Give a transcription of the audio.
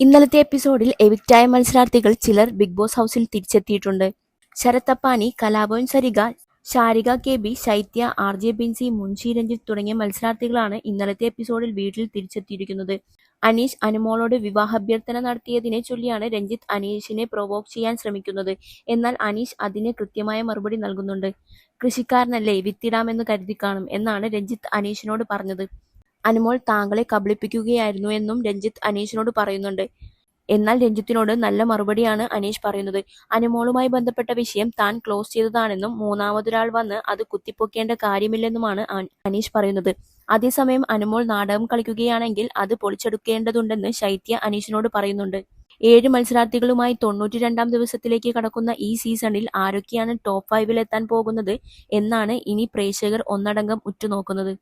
ഇന്നലത്തെ എപ്പിസോഡിൽ എവിക്റ്റായ മത്സരാർത്ഥികൾ ചിലർ ബിഗ് ബോസ് ഹൗസിൽ തിരിച്ചെത്തിയിട്ടുണ്ട്. Sharath Appani Kalabhavan Sarika Sharika K B Shaithya R J Binsy Munshi Ranjith തുടങ്ങിയ മത്സരാർത്ഥികളാണ് ഇന്നലത്തെ എപ്പിസോഡിൽ വീട്ടിൽ തിരിച്ചെത്തിയിരിക്കുന്നത്. അനീഷ് അനുമോളോട് വിവാഹാഭ്യർത്ഥന നടത്തിയതിനെ ചൊല്ലിയാണ് രഞ്ജിത്ത് അനീഷിനെ പ്രൊവോക്ക് ചെയ്യാൻ ശ്രമിക്കുന്നത്. എന്നാൽ അനീഷ് അതിന് കൃത്യമായ മറുപടി നൽകുന്നുണ്ട്. കൃഷിക്കാരനല്ലേ വിത്തിടാമെന്ന് കരുതി കാണും എന്നാണ് രഞ്ജിത്ത് അനീഷിനോട് പറഞ്ഞത്. അനുമോൾ താങ്കളെ കബളിപ്പിക്കുകയായിരുന്നു എന്നും രഞ്ജിത്ത് അനീഷിനോട് പറയുന്നുണ്ട്. എന്നാൽ രഞ്ജിത്തിനോട് നല്ല മറുപടിയാണ് അനീഷ് പറയുന്നത്. അനുമോളുമായി ബന്ധപ്പെട്ട വിഷയം താൻ ക്ലോസ് ചെയ്തതാണെന്നും മൂന്നാമതൊരാൾ വന്ന് അത് കുത്തിപ്പൊക്കേണ്ട കാര്യമില്ലെന്നുമാണ് അനീഷ് പറയുന്നത്. അതേസമയം അനുമോൾ നാടകം കളിക്കുകയാണെങ്കിൽ അത് പൊളിച്ചെടുക്കേണ്ടതുണ്ടെന്ന് ശൈത്യ അനീഷിനോട് പറയുന്നുണ്ട്. ഏഴ് മത്സരാർത്ഥികളുമായി തൊണ്ണൂറ്റി രണ്ടാം ദിവസത്തിലേക്ക് കടക്കുന്ന ഈ സീസണിൽ ആരൊക്കെയാണ് ടോപ്പ് ഫൈവിൽ എത്താൻ പോകുന്നത് എന്നാണ് ഇനി പ്രേക്ഷകർ ഒന്നടങ്കം ഉറ്റുനോക്കുന്നത്.